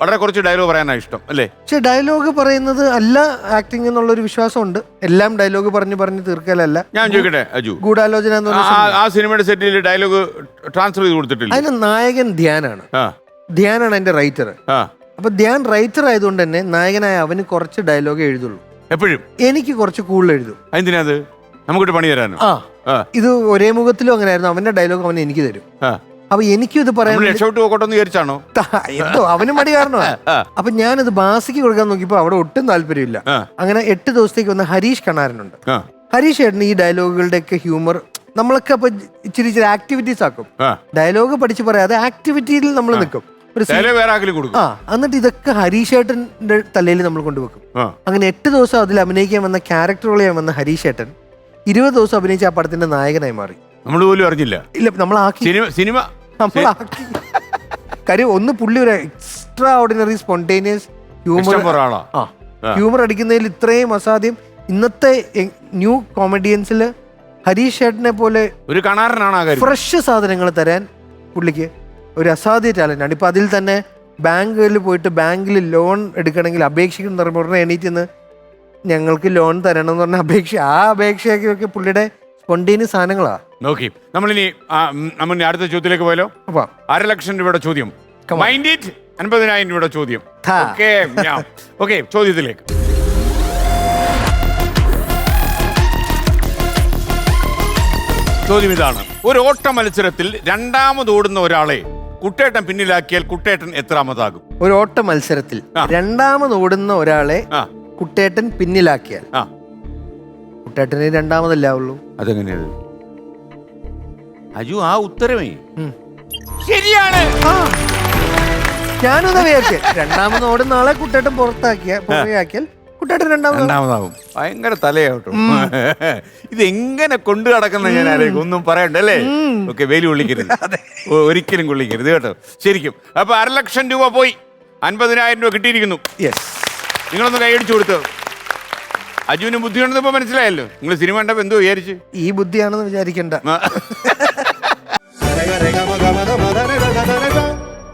വളരെ കുറച്ച് ഡയലോഗ് പറയാനാണ് ഇഷ്ടം അല്ലേ? പക്ഷെ ഡയലോഗ് പറയുന്നത് അല്ല ആക്ടിങ് എന്നുള്ളൊരു വിശ്വാസമുണ്ട്. എല്ലാം ഡയലോഗ് പറഞ്ഞു പറഞ്ഞ് തീർക്കലല്ല. ഞാൻ ചോദിക്കട്ടെ അജു? ഗൂഢാലോചന എന്ന് പറഞ്ഞ ആ- ആ സിനിമയുടെ സെറ്റിൽ ഡയലോഗ് ട്രാൻസ്ഫർ ചെയ്ത് കൊടുത്തിട്ടില്ല? അതിന് നായകൻ ധ്യാനാണ്. ആ. ധ്യാനാണ് അതിന്റെ റൈറ്റർ ആ. അപ്പൊ ധ്യാൻ റൈറ്റർ ആയതുകൊണ്ട് തന്നെ നായകനായ അവന് കുറച്ച് ഡയലോഗ് എഴുതുള്ളൂ. എപ്പോഴും? എനിക്ക് കുറച്ച് കൂടുതൽ എഴുതും. എന്തിനാ അത്? നമുക്കിട്ട് പണി തരാനോ? ആ. ആ. ഇത് ഒരേ മുഖത്തിലും അങ്ങനെ ആയിരുന്നു അവന്റെ ഡയലോഗ് അവൻ എനിക്ക് തരും. ആ. അപ്പൊ എനിക്കും ഇത് പറയാൻ നമ്മൾ രക്ഷപ്പെട്ട് വിചാരിച്ചാണോ? ത- എന്തോ അവന് മടി കാരണമാണ്. അപ്പൊ ഞാനത് ബാസിക്ക് കൊടുക്കാൻ നോക്കിയപ്പോ അവിടെ ഒട്ടും താല്പര്യമില്ല. ആ. അങ്ങനെ എട്ട് ദിവസത്തേക്ക് വന്ന ഹരീഷ് കണാരനുണ്ട് ആ. ഹരീഷ് ചേട്ടന് ഈ ഡയലോഗുകളുടെ ഒക്കെ ഹ്യൂമർ നമ്മളൊക്കെ അപ്പൊ ഇച്ചിരി ഇച്ചിരി ആക്ടിവിറ്റീസ് ആക്കും. ആ. ഡയലോഗ് പഠിച്ച് പറയാതെ ആക്ടിവിറ്റിയിൽ നമ്മൾ നിൽക്കും ഒരു scene- ഡയലോഗ് വേറെ ആക്കിലും കൊടുക്കും. ആ എന്നിട്ട് ഇതൊക്കെ ഹരീഷ് ഏട്ടന്റെ തലയിൽ നമ്മൾ കൊണ്ടുവെക്കും. ആ. അങ്ങനെ എട്ട് ദിവസം അതിൽ അഭിനയിക്കാൻ വന്ന ക്യാരക്ടറുകൾ ചെയ്യാൻ വന്ന ഹരീഷ് ഏട്ടൻ ഇരുപത് ദിവസം അഭിനയിച്ച ആ പടത്തിന്റെ നായകനായി മാറി. നമ്മൾ പോലും അറിഞ്ഞില്ല. ഇല്ല നമ്മളാക്കി സിനിമ സിനിമ നമ്മളാക്കി. കാര്യം ഒന്ന് പുള്ളി ഒരു എക്സ്ട്രാ ഓർഡിനറി സ്പോണ്ടേനിയസ് ഹ്യൂമർ ഇഷ്ടം പോലെ ആളാ. ആ. ആ. ഹ്യൂമർ അടിക്കുന്നതിൽ ഇത്രയും അസാധ്യം. ഇന്നത്തെ ന്യൂ കോമഡിയൻസിൽ ഹരീഷ് ചേട്ടനെ പോലെ ഒരു കണാരനാണ് ഫ്രഷ് സാധനങ്ങൾ തരാൻ പുള്ളിക്ക് ഒരു അസാധ്യ ടാലന്റ് ആണ്. ഇപ്പം അതിൽ തന്നെ ബാങ്കുകളിൽ പോയിട്ട് ബാങ്കിൽ ലോൺ എടുക്കണമെങ്കിൽ അപേക്ഷിക്കുന്ന പറയുമ്പോൾ ഉടനെ എണീറ്റ് ഞങ്ങൾക്ക് ലോൺ തരണം എന്ന് പറഞ്ഞ അപേക്ഷ ആ അപേക്ഷയൊക്കെ പുള്ളിയുടെ സ്പോണ്ടേനിയസ് സാധനങ്ങളാ. നോക്കി. നമ്മളിനി ആ, ഉം, നമ്മൾ ഇനി അടുത്ത ചോദ്യത്തിലേക്ക് പോയാലോ? അപ്പൊ അര ലക്ഷം രൂപയുടെ ചോദ്യം. Come on. മൈൻഡ് ഇറ്റ് അൻപതിനായിരം രൂപയുടെ ചോദ്യം. ഥാ. ഓക്കെ ഓക്കെ ചോദ്യത്തിലേക്ക്. ചോദ്യം ഇതാണ്. ഒരു ഓട്ട മത്സരത്തിൽ രണ്ടാമത് ഓടുന്ന ഒരാളെ കുട്ടേട്ടൻ പിന്നിലാക്കിയാൽ കുട്ടേട്ടൻ എത്രാമതാകും ഒരു ഓട്ട മത്സരത്തിൽ ആ. രണ്ടാമത് ഓടുന്ന ഒരാളെ ആ. കുട്ടേട്ടൻ പിന്നിലാക്കിയാൽ. ആ. കുട്ടേട്ടന് രണ്ടാമതല്ലേ ആവുള്ളൂ? അതെങ്ങനെയത് അജു ആ ഉത്തരമേ. ശരിയാണ്. ഞാനത് വിചാരിച്ചേ രണ്ടാമത് ഓടുന്ന നാളെ കുട്ടേട്ടൻ പുറത്താക്കിയ പുറകെയാക്കിയാൽ കുട്ടേട്ടൻ രണ്ടാമത് രണ്ടാമതാവും. ഭയങ്കര തലയാട്ടോ. ഇത് എങ്ങനെ കൊണ്ടു നടക്കുന്ന ഞാൻ ആലോചിക്കും ഒന്നും പറയണ്ട അല്ലേ? ഓക്കെ വേലി കൊള്ളിക്കരുത്. ഒരിക്കലും കൊള്ളിക്കരുത് കേട്ടോ. ശരിക്കും. അപ്പൊ അര ലക്ഷം രൂപ പോയി. അൻപതിനായിരം രൂപ കിട്ടിയിരിക്കുന്നു. യെസ് നിങ്ങളൊന്ന് കൈയടിച്ചു കൊടുത്തു. അജുവിന് ബുദ്ധിയുണ്ടെന്ന് ഇപ്പൊ മനസ്സിലായല്ലോ. നിങ്ങൾ സിനിമ കണ്ടപ്പോ എന്തോ വിചാരിച്ചു? ഈ ബുദ്ധിയാണെന്ന് വിചാരിക്കണ്ട.